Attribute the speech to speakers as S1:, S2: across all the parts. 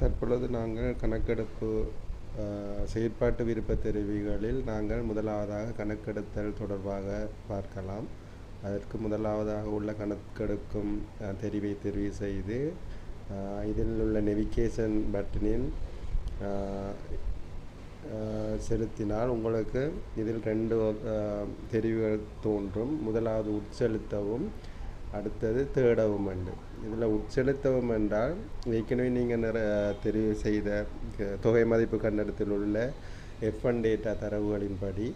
S1: தற்பொழுது நாங்கள் கணக்கெடுப்பு செயற்பாட்டு விருப்ப தெரிவிகளில் நாங்கள் முதலாவதாக கணக்கெடுத்தல் தொடர்பாக பார்க்கலாம். அதற்கு முதலாவதாக உள்ள கணக்கெடுக்கும் தெரிவை தெரிவு செய்து இதில் உள்ள நெவிகேஷன் பட்டனில் செலுத்தினால் உங்களுக்கு இதில் ரெண்டு தெரிவுகள் தோன்றும். முதலாவது உட்செலுத்தவும் அடுத்தது தேடவும் அண்டு இதில் உட்செலுத்தவும் என்றால் ஏற்கனவே நீங்கள் நிற தெரிவு செய்த தொகை மதிப்பு கண்டனத்தில் உள்ள எஃப்என் டேட்டா தரவுகளின்படி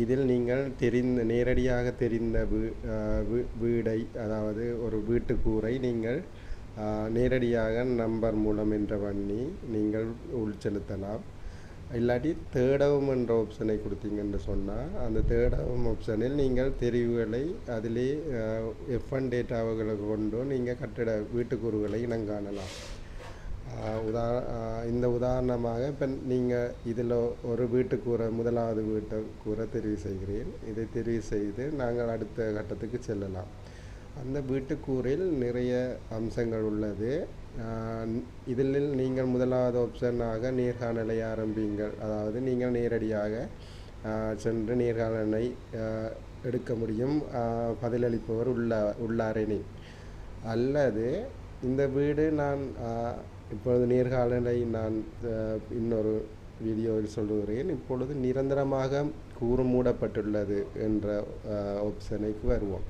S1: இதில் நீங்கள் தெரிந்த நேரடியாக தெரிந்த வீ வீடை அதாவது ஒரு வீட்டுக்கூரை நீங்கள் நேரடியாக நம்பர் மூலம் என்ற பண்ணி நீங்கள் உள்செலுத்தலாம் இல்லாட்டி தேடவும் என்ற ஆப்ஷனை கொடுத்தீங்கன்னு சொன்னால் அந்த தேடவும் ஆப்ஷனில் நீங்கள் தெரிவுகளை அதிலே எஃப்என் டேட்டாவுகளை கொண்டு நீங்கள் கட்டிட வீட்டுக்கூறுகளை இனங்காணலாம். காணலாம் உதா இந்த உதாரணமாக இப்போ நீங்கள் இதில் ஒரு வீட்டுக்கூரை முதலாவது வீட்டு கூரை தெரிவு செய்கிறேன் இதை தெரிவு செய்து நாங்கள் அடுத்த கட்டத்துக்கு செல்லலாம். அந்த வீட்டுக்கூறில் நிறைய அம்சங்கள் உள்ளது. இதில் நீங்கள் முதலாவது ஆப்ஷனாக நேர்காணலை ஆரம்பிங்கள் அதாவது நீங்கள் நேரடியாக சென்று நேர்காணலை எடுக்க முடியும். பதிலளிப்பவர் உள்ள உள்ளாரெனில் அல்லது இந்த வீடு நான் இப்பொழுது நேர்காணலை நான் இன்னொரு வீடியோவில் சொல்லுகிறேன் இப்பொழுது நிரந்தரமாக கூறு மூடப்பட்டுள்ளது என்ற ஆப்ஷனுக்கு வருவோம்.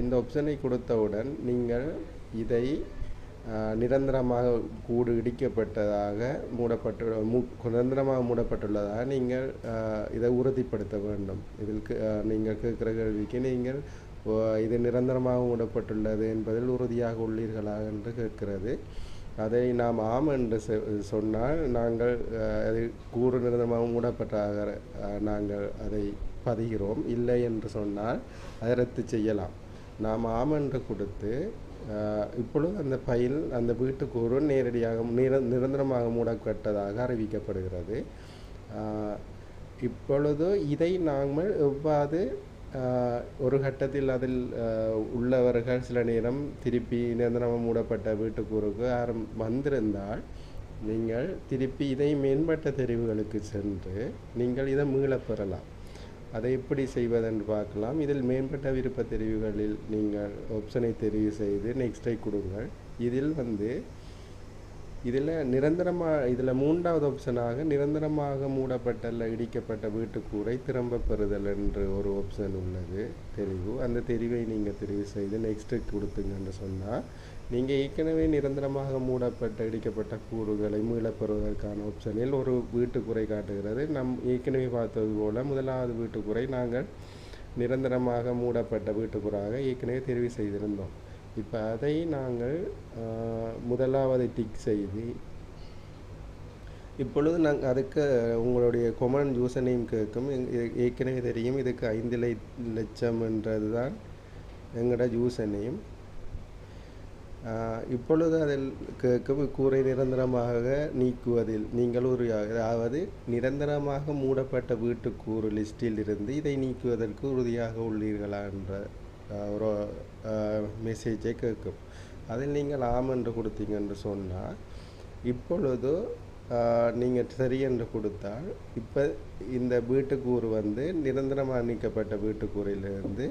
S1: இந்த ஆப்ஷனை கொடுத்தவுடன் நீங்கள் இதை நிரந்தரமாக கூடு இடிக்கப்பட்டதாக மூடப்பட்டு மூ நிரந்தரமாக மூடப்பட்டுள்ளதாக நீங்கள் இதை உறுதிப்படுத்த வேண்டும். இதில் நீங்கள் கேட்குற கேள்விக்கு நீங்கள் இது நிரந்தரமாக மூடப்பட்டுள்ளது என்பதில் உறுதியாக உள்ளீர்களா என்று கேட்கிறது. அதை நாம் ஆம் என்று சொன்னால் நாங்கள் அது கூறு நிரந்தரமாக மூடப்பட்டாக நாங்கள் அதை பதிகிறோம். இல்லை என்று சொன்னால் அதை ரத்து செய்யலாம். நாம் ஆம் என்று கொடுத்து இப்பொழுது அந்த ஃபைல் அந்த வீட்டுக்கூறு நேரடியாக நிர நிரந்தரமாக மூடப்பட்டதாக அறிவிக்கப்படுகிறது. இப்பொழுது இதை நாங்கள் எவ்வாறு ஒரு கட்டத்தில் அதில் உள்ளவர்கள் சில நேரம் திருப்பி நிரந்தரமாக மூடப்பட்ட வீட்டுக்கூறுக்கு ஆரம் வந்திருந்தால் நீங்கள் திருப்பி இதை மேம்பட்ட தெரிவுகளுக்கு சென்று நீங்கள் இதை மீளப்பெறலாம் அதை எப்படி செய்வதென்று பார்க்கலாம். இதில் மேம்பட்ட விருப்ப தெரிவுகளில் நீங்கள் ஆப்ஷனை தெரிவு செய்து நெக்ஸ்ட்டை கொடுங்கள். இதில் வந்து இதில் நிரந்தரமாக இதில் மூன்றாவது ஆப்ஷனாக நிரந்தரமாக மூடப்பட்ட அல்ல இடிக்கப்பட்ட வீட்டுக்கூரை திரும்ப பெறுதல் என்று ஒரு ஆப்ஷன் உள்ளது. தெரிவு. அந்த தெரிவை நீங்கள் தெரிவு செய்து நெக்ஸ்ட்டு கொடுத்துங்கன்னு சொன்னால் நீங்கள் ஏற்கனவே நிரந்தரமாக மூடப்பட்ட இடிக்கப்பட்ட கூறுகளை மீளப்பெறுவதற்கான ஆப்ஷனில் ஒரு வீட்டுக்குறை காட்டுகிறது. நம் ஏற்கனவே பார்த்தது போல் முதலாவது வீட்டுக்குறை நாங்கள் நிரந்தரமாக மூடப்பட்ட வீட்டுக்குறாக ஏற்கனவே தெரிவு செய்திருந்தோம். இப்போ அதை நாங்கள் முதலாவது முதலாவதை டிக் செய்து இப்பொழுது நாங்கள் அதுக்கு உங்களுடைய கொமன் யூசர் நேம் கேட்கும். ஏற்கனவே தெரியும். இதுக்கு ஐந்து லட்சம் என்றது தான் எங்களோட யூசர் நேம் இப்பொழுது அதில் கேட்கும் கூரை நிரந்தரமாக நீக்குவதில் நீங்கள் ஒரு அதாவது நிரந்தரமாக மூடப்பட்ட வீட்டுக்கூறு லிஸ்டில் இருந்து இதை நீக்குவதற்கு உறுதியாக உள்ளீர்களா என்ற ஒரு மெசேஜை கேட்கும். அதில் நீங்கள் ஆம் என்று கொடுத்தீங்க என்று சொன்னால் இப்பொழுது நீங்கள் சரி என்று கொடுத்தால் இப்போ இந்த வீட்டுக்கூறு வந்து நிரந்தரமாக நீக்கப்பட்ட வீட்டுக்கூறிலிருந்து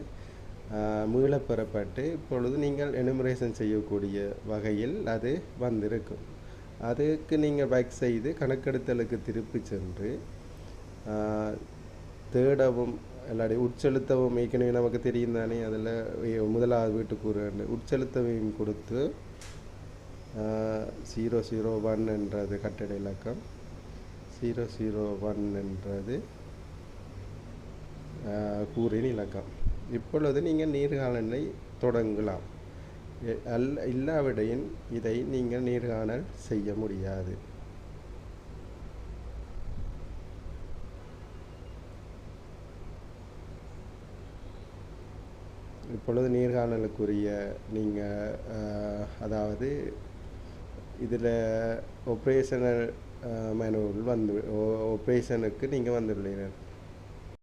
S1: மீளப்பெறப்பட்டு பெறப்பட்டு இப்பொழுது நீங்கள் எனுமரேஷன் செய்யக்கூடிய வகையில் அது வந்திருக்கும். அதுக்கு நீங்கள் பேக் செய்து கணக்கெடுத்தலுக்கு திருப்பி சென்று தேடவும் இல்லாட்டி உட்செலுத்தவும் ஏற்கனவே நமக்கு தெரியும் தானே அதில் முதலாவது வீட்டுக்கூறு உட்செலுத்தவையும் கொடுத்து ஜீரோ ஜீரோ ஒன் என்றது கட்டட இலக்கம். ஜீரோ ஜீரோ ஒன் என்றது கூறின் இலக்கம். இப்பொழுது நீங்கள் நேர்காணலை தொடங்கலாம். அல் அல்ல இல்லாவிடையின் இதை நீங்கள் நீர்காணல் செய்ய முடியாது. இப்பொழுது நேர்காணலுக்குரிய நீங்கள் அதாவது இதில் ஒப்ரேஷனல் மேனுவல் வந்து ஒப்ரேஷனுக்கு நீங்கள் வந்துள்ளீர்கள்